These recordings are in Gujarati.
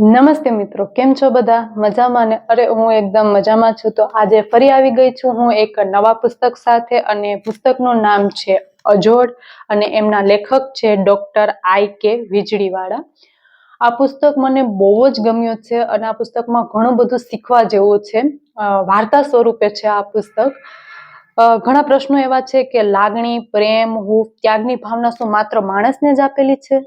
નમસ્તે મિત્રો, કેમ છો બધા? મજામાં ને? અરે, હું એકદમ મજામાં છું. તો આજે ફરી આવી ગઈ છું હું એક નવા પુસ્તક સાથે અને પુસ્તકનું નામ છે અજોડ અને એમના લેખક છે ડોક્ટર આઈ કે વીજળીવાળા. આ પુસ્તક મને બહુ જ ગમ્યું છે અને આ પુસ્તકમાં ઘણું બધું શીખવા જેવું છે. વાર્તા સ્વરૂપે છે આ પુસ્તક. ઘણા પ્રશ્નો એવા છે કે લાગણી, પ્રેમ, હૂફ, ત્યાગની ભાવના શું માત્ર માણસને જ આપેલી છે?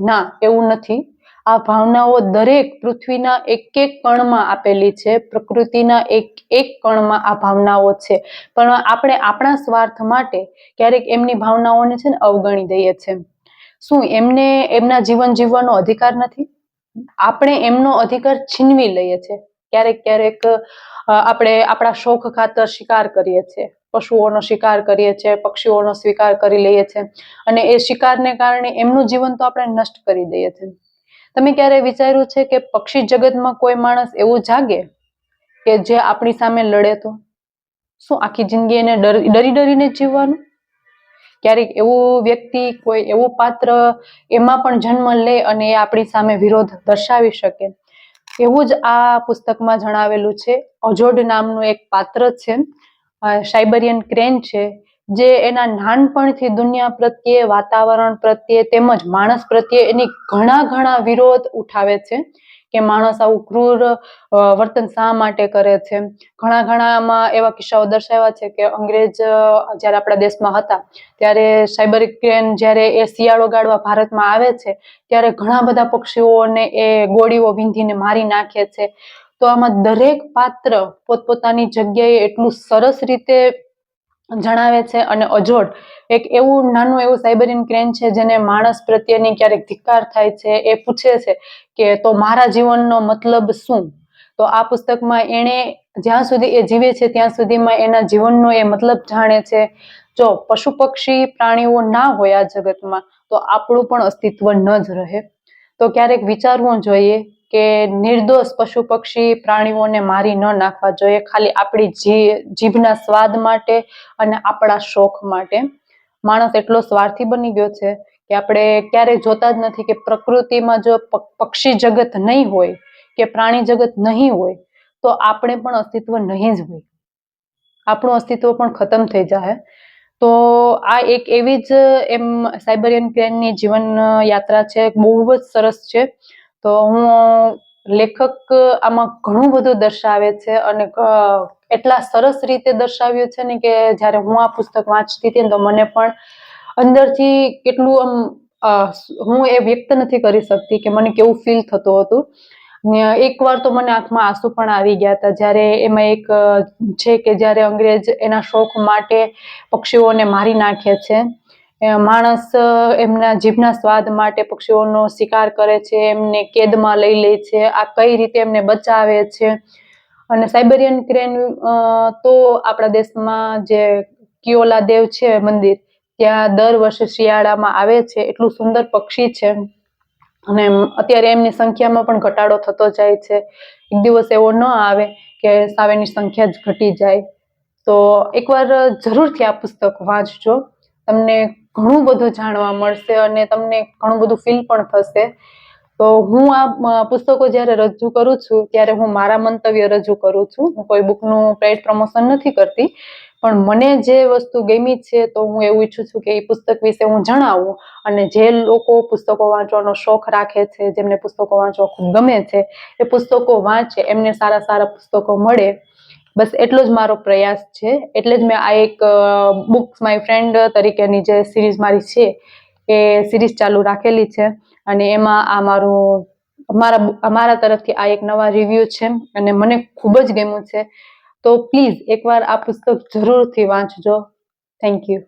ના, એવું નથી. આ ભાવનાઓ દરેક પૃથ્વીના એક એક કણમાં આપેલી છે. પ્રકૃતિના એક એક કણમાં આ ભાવનાઓ છે. પણ આપણે આપણા સ્વાર્થ માટે ક્યારેક એમની ભાવનાઓને છે ને અવગણી દઈએ છે. શું એમને એમના જીવન જીવવાનો અધિકાર નથી? આપણે એમનો અધિકાર છીનવી લઈએ છે. ક્યારેક ક્યારેક આપણે આપણા શોખ ખાતર શિકાર કરીએ છીએ પશુઓનો શિકાર કરીએ છીએ પક્ષીઓનો સ્વીકાર કરી લઈએ છીએ અને એ શિકારને કારણે એમનું જીવન તો આપણે નષ્ટ કરી દઈએ છીએ તમે ક્યારે વિચાર્યું છે કે પક્ષી જગતમાં કોઈ માણસ એવું જાગે કે જે આપણી સામે લડે તો? શું આખી જિંદગી એને ડર- ડરી ડરીને જીવવાનું? ક્યારેક એવો વ્યક્તિ, કોઈ એવો પાત્ર એમાં પણ જન્મ લે અને એ આપણી સામે વિરોધ દર્શાવી શકે. એવું જ આ પુસ્તકમાં જણાવેલું છે. અજોડ નામનું એક પાત્ર છે. સાયબરિયન ક્રેન છે. જે એના નાનપણથી દુનિયા પ્રત્યે, વાતાવરણ પ્રત્યે તેમજ માણસ પ્રત્યે એની ઘણા ઘણા વિરોધ ઉઠાવે છે કે માણસ આવું ક્રૂર વર્તન શા માટે કરે છે? ઘણા ઘણામાં એવા કિસ્સાઓ દર્શાવ્યા છે કે અંગ્રેજ જ્યારે આપણા દેશમાં હતા, ત્યારે સાયબર ક્રેન જ્યારે એ શિયાળો ગાળવા ભારતમાં આવે છે, ત્યારે ઘણા બધા પક્ષીઓને એ ગોળીઓ વીંધીને મારી નાખે છે. તો આમાં દરેક પાત્ર પોતપોતાની જગ્યાએ એટલું સરસ રીતે જણાવે છે અને અજોડ એક એવું નાનું એવું સાયબરિન ક્રેન છે જેને માણસ પ્રત્યેની ક્યારેક ધિક્કાર થાય છે એ પૂછે છે કે તો મારા જીવનનો મતલબ શું? તો આ પુસ્તકમાં એણે જ્યાં સુધી એ જીવે છે ત્યાં સુધીમાં એના જીવનનો એ મતલબ જાણે છે, જો પશુ પક્ષી પ્રાણીઓ ના હોય આ જગતમાં તો આપણું પણ અસ્તિત્વ ન જ રહે. તો ક્યારેક વિચારવું જોઈએ કે નિર્દોષ પશુ પક્ષી પ્રાણીઓને મારી ન નાખવા જોઈએ, ખાલી આપણી જી- જીભના સ્વાદ માટે અને આપણા શોખ માટે. માણસ એટલો સ્વાર્થી બની ગયો છે કે આપણે ક્યારેય જોતા જ નથી કે પ્રકૃતિમાં જો પક્ષી જગત નહીં હોય, કે પ્રાણી જગત નહીં હોય, તો આપણે પણ અસ્તિત્વ નહીં જ હોય. આપણું અસ્તિત્વ પણ ખતમ થઈ જાય તો આ એક એવી જ એમ સાયબરિયન ક્રેનની જીવન યાત્રા છે, બહુ જ સરસ છે. તો હું લેખક આમાં ઘણું બધું દર્શાવે છે અને એટલા સરસ રીતે દર્શાવ્યું છે ને કે જ્યારે હું આ પુસ્તક વાંચતી હતી તો મને પણ અંદરથી કેટલું આમ હું એ વ્યક્ત નથી કરી શકતી કે મને કેવું ફીલ થતું હતું. ને એકવાર તો મને આંખમાં આંસુ પણ આવી ગયા હતા. જ્યારે એમાં એક છે કે જ્યારે અંગ્રેજ એના શોખ માટે પક્ષીઓને મારી નાખે છે. માણસ એમના જીભના સ્વાદ માટે પક્ષીઓનો શિકાર કરે છે, એમને કેદમાં લઈ લે છે, આ કઈ રીતે એમને બચાવે છે? અને સાયબેરિયન ક્રેન તો આપણા દેશમાં જે કિયોલા દેવ છે મંદિર, ત્યાં દર વર્ષે શિયાળામાં આવે છે, એટલું સુંદર પક્ષી છે. અને અત્યારે એમની સંખ્યામાં પણ ઘટાડો થતો જાય છે. એક દિવસ એવો ન આવે કે સાવેની સંખ્યા જ ઘટી જાય. તો એકવાર જરૂરથી આ પુસ્તક વાંચજો. તમને ઘણું બધું જાણવા મળશે અને તમને ઘણું બધું ફીલ પણ થશે. તો હું આ પુસ્તકો જ્યારે રજૂ કરું છું, ત્યારે હું મારા મંતવ્ય રજૂ કરું છું. હું કોઈ બુકનું પેડ પ્રમોશન નથી કરતી, પણ મને જે વસ્તુ ગમી છે, તો હું એવું ઈચ્છું છું કે એ પુસ્તક વિશે હું જણાવું. અને જે લોકો પુસ્તકો વાંચવાનો શોખ રાખે છે, જેમને પુસ્તકો વાંચવા ખૂબ ગમે છે, એ પુસ્તકો વાંચે, એમને સારા સારા પુસ્તકો મળે. બસ એટલો જ મારો પ્રયાસ છે. એટલે જ મેં આ એક બુક્સ માય ફ્રેન્ડ તરીકેની જે સિરીઝ મારી છે, એ સિરીઝ ચાલુ રાખેલી છે. અને એમાં આ મારું, અમારા અમારા તરફથી આ એક નવા રિવ્યુ છે અને મને ખૂબ જ ગમ્યું છે. તો પ્લીઝ એકવાર આ પુસ્તક જરૂરથી વાંચજો. Thank you